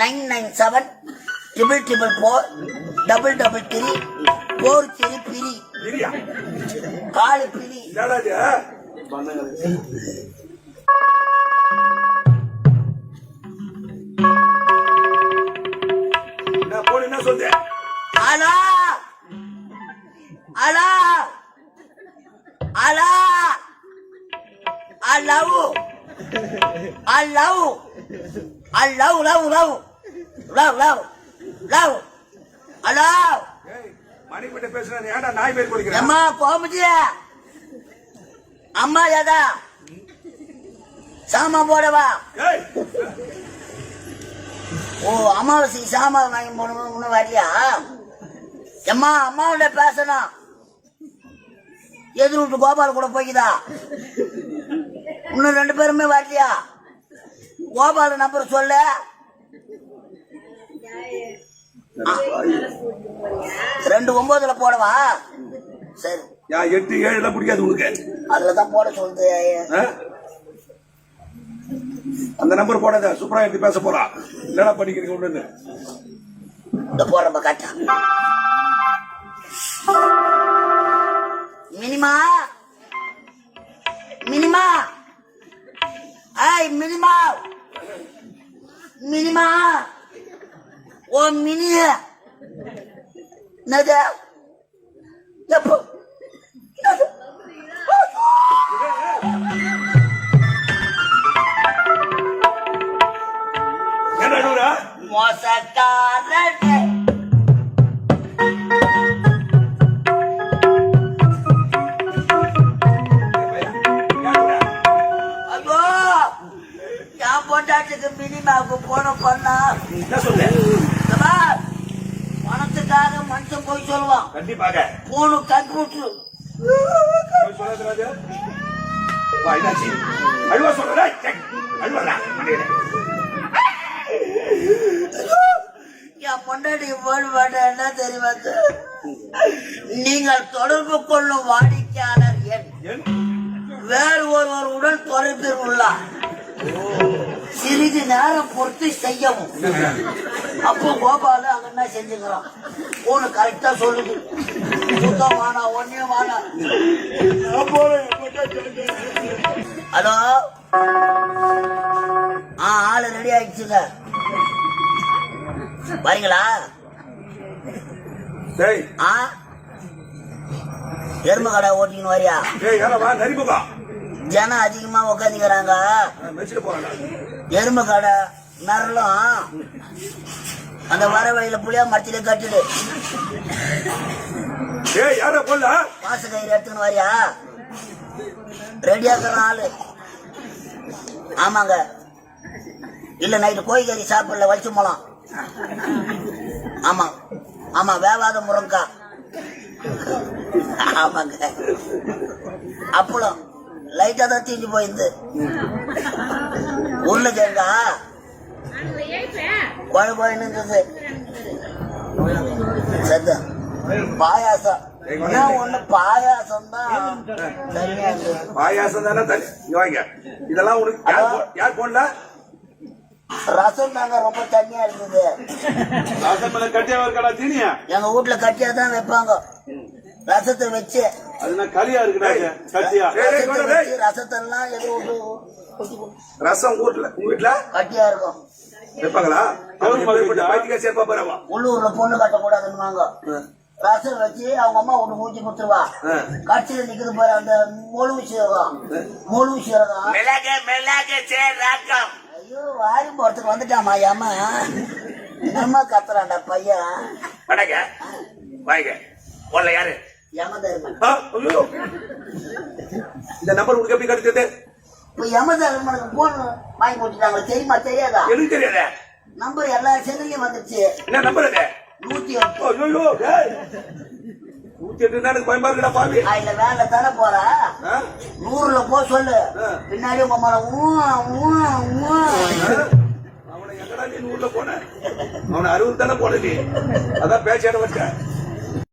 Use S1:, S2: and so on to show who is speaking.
S1: Nine nine seven triple triple four double double three four three பிரி காலு பிரி.
S2: என்ன சொல்லுது
S1: அலா அலா அலா I love I love I love love love love love love hello
S2: ஏய் மணிக்கிட்ட பேசுறேன் ஏன்டா நாய் பேர் குடிக்கிறேன்
S1: அம்மா கோமதிய அம்மா ஏதா சாமான் போடவா? ஓ அமாவாசைக்கு சாமான் வாங்கி போடணும் இன்னும் வரலையா? அம்மா அம்மாவோட பேசணும். எதிர் விட்டு கோபால் கூட போய்க்குதா? இன்னும் ரெண்டு பேருமே வரலையா? கோபால் நம்பர் சொல்லு. ரெண்டு ஒன்பதுல போடவா? சரி.
S2: எட்டு ஏழுல பிடிக்காது உனக்கு.
S1: அதுல தான் போட சொல்லுது?
S2: அந்த நம்பர் போடாத சூப்பரா எடுத்து பேச போறா. என்னடா பண்ணிக்கிறீங்க ஒண்ணு
S1: இந்த போடுறப்ப காட்டா. 啊！我明天，
S2: 那个
S1: 要
S2: 不，那
S1: 个！என் பொண்டாட்டுக்கு மினிமாவுக்கு போன பண்ணா.
S2: என்ன சொல்லு
S1: பணத்துக்காக மனுஷன் போய் சொல்லுவான்.
S2: கண்டிப்பாக.
S1: போனு
S2: என்னாச்சு? அழுவா சொல்றா.
S1: என் பண்ண என்ன தெரியுமா? நீங்கள் தொடர்பு கொள்ளும் வாடிக்கையாளர் எண்? வேறு ஒருவருடன் தொடர்பில் உள்ளார். சிறிது நேரம் பொறுத்து செய்யவும். அப்போ கோபால அங்க என்ன செஞ்சுக்கிறான்? போனு கரெக்டா சொல்லுது. சுத்தம் வானா ஒன்னே வானா ஹலோ? ஆ ஆளு ரெடி ஆயிடுச்சுங்க. வரீங்களா? ஆ? எருமை கடை ஓட்டின்னு வரியா?
S2: நரிமுகா.
S1: ஜனம் அதிகமா உட்காந்துக்கிறாங்க. எருமை கடை நரலும். அந்த வர வழியில புளியா மரத்திலே கட்டிடு? பாச கயிறு எடுத்துன்னு வரியா? ரெடியாக்குற ஆளு. ஆமாங்க. இல்ல நைட்டு கோழிக்கறி சாப்பிடல வலிச்சு போலாம் ஆமா. ஆமா வேவாத முருங்கா. ஆமாங்க. அப்பளம். லைட்டா தான் தீஞ்சு போயிருந்து. உருளைக்கிழங்கா குழம்பு இருந்தது சரி பாயாசம். ஒண்ணு பாயாசம் தான்?
S2: பாயாசம் தானே தண்ணி. வாங்க. இதெல்லாம் உனக்கு யார் போடல?
S1: ரசம் தாங்க ரொம்ப தண்ணியா இருந்தது.
S3: கட்டியா தீனியா?
S1: எங்க வீட்டுல கட்டியா தான் வைப்பாங்க. ரசத்தை வச்சு
S3: அதுனா களியா இருக்குடா கட்டியா
S1: ரசத்தெல்லாம் எது விட்டு ஊத்தி கொடு.
S2: ரசம் வீட்டுல உங்க வீட்டுல
S1: கட்டியா இருக்கும்.
S2: வைப்பாங்களா? சேர்ப்பா
S1: உள்ளூர்ல பொண்ணு கட்டக்கூடாதுன்னு ரசம் வச்சு அவங்க அம்மா ஒண்ணு ஊத்தி கொடுத்துருவா. கட்சியில நிக்குது பாரு அந்த முழு சீரகம். முழு சீரகம்.
S2: மிளக மிளக சேராக்கம்
S1: ஐயோ வாரி போறதுக்கு வந்துட்டாமா ஏமா என்னம்மா கத்துறான்டா பையன்?
S2: வணங்க வாங்க. போடல யாரு? இந்த நம்பர் உனக்கு எப்படி கிடைச்சது?
S1: இப்ப யம தர்மனுக்கு போன் வாங்கி போட்டுட்டாங்க தெரியுமா தெரியாதா?
S2: எனக்கு தெரியாத.
S1: நம்பர் எல்லா செல்லையும் வந்துருச்சு.
S2: என்ன நம்பர் அது?
S1: நூத்தி எட்டு.
S2: ஐயோ. நூத்தி எட்டு எனக்கு பயமா இருக்குடா பாவி.
S1: அதுல வேலை தர போற? நூறுல போ சொல்லு. பின்னாடி உங்க மேல ஊ, ஊ, ஊ.
S2: அவனை எங்கடா நீ நூறுல போன? அவனை அறுபது தானே போன நீ? அதான் பேச்சாட வச்ச